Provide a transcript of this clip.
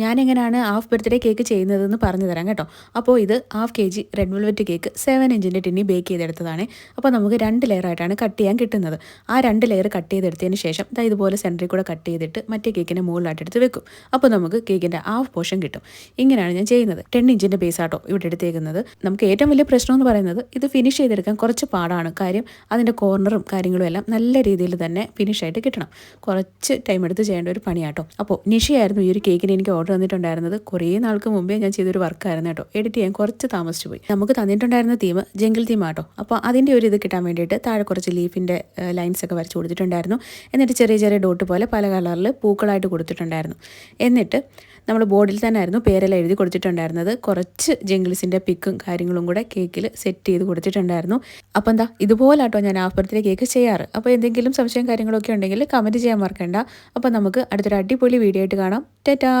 ഞാൻ എങ്ങനെയാണ് half birthday cake ചെയ്യുന്നതെന്ന് പറഞ്ഞു തരാം കേട്ടോ. അപ്പോൾ ഇത് half K G red velvet cake seven ഇഞ്ചിന്റെ ടിന്നി ബേക്ക് ചെയ്തെടുത്തതാണ്. അപ്പോൾ നമുക്ക് രണ്ട് ലെയർ ആയിട്ടാണ് കട്ട് ചെയ്യാൻ കിട്ടുന്നത്. ആ രണ്ട് ലെയർ കട്ട് ചെയ്തെടുത്തതിന് ശേഷം ദാ ഇതുപോലെ സെന്ററിൽ കൂടെ കട്ട് ചെയ്തിട്ട് മറ്റേ കേക്കിന്റെ മുകളിലായിട്ട് എടുത്ത് വെക്കും. അപ്പോൾ നമുക്ക് കേക്കിന്റെ ഹാഫ് പോർഷൻ കിട്ടും. ഇങ്ങനെയാണ് ഞാൻ ചെയ്യുന്നത്. ടെൻ ഇഞ്ചിന്റെ ബേസ് ആട്ടോ ഇവിടെ എടുത്തേക്കുന്നത്. നമുക്ക് ഏറ്റവും വലിയ പ്രശ്നം എന്ന് പറയുന്നത് ഇത് ഫിനിഷ് ചെയ്തെടുക്കാൻ കുറച്ച് പാടാണ്. കാര്യം അതിന്റെ കോർണറും കാര്യങ്ങളും എല്ലാം നല്ല രീതിയിൽ തന്നെ ഫിനിഷ് ആയിട്ട് കിട്ടണം. കുറച്ച് ടൈം എടുത്ത് ചെയ്യേണ്ട ഒരു പണിയാട്ടോ. അപ്പോൾ നിഷയായിരുന്നു ഈ ഒരു കേക്കിന് എനിക്ക് ഓർഡർ തന്നിട്ടുണ്ടായിരുന്നത് കുറേ നാൾക്ക് മുമ്പേ ഞാൻ ചെയ്തൊരു വർക്കായിരുന്നു കേട്ടോ. എഡിറ്റ് ചെയ്യാൻ കുറച്ച് താമസിച്ചു പോയി. നമുക്ക് തന്നിട്ടുണ്ടായിരുന്ന തീം ജംഗിൾ തീം ആട്ടോ. അപ്പോൾ അതിന്റെ ഒരു ഇത് കിട്ടാൻ വേണ്ടിയിട്ട് താഴെ കുറച്ച് ലീഫിന്റെ ലൈൻസ് ഒക്കെ വരച്ച് കൊടുത്തിട്ടുണ്ടായിരുന്നു. എന്നിട്ട് ചെറിയ ചെറിയ ഡോട്ട് പോലെ പല കളറിൽ പൂക്കളായിട്ട് കൊടുത്തിട്ടുണ്ടായിരുന്നു. എന്നിട്ട് നമ്മൾ ബോർഡിൽ തന്നെ ആയിരുന്നു പേരെല്ലാം എഴുതി കൊടുത്തിട്ടുണ്ടായിരുന്നത്. കുറച്ച് ജംഗിൾസിന്റെ പിക്കും കാര്യങ്ങളും കൂടെ കേക്കിൽ സെറ്റ് ചെയ്ത് കൊടുത്തിട്ടുണ്ടായിരുന്നു. അപ്പോൾ എന്താ ഇതുപോലാട്ടോ ഞാൻ ഹാഫ് ബർത്ത്ഡേ കേക്ക് ചെയ്യാറ്. അപ്പോൾ എന്തെങ്കിലും സംശയം കാര്യങ്ങളൊക്കെ ഉണ്ടെങ്കിൽ കമന്റ് ചെയ്യാൻ മറക്കണ്ട. അപ്പോൾ നമുക്ക് അടുത്തൊരു അടിപൊളി വീഡിയോ ആയിട്ട് കാണാം. ടാറ്റാ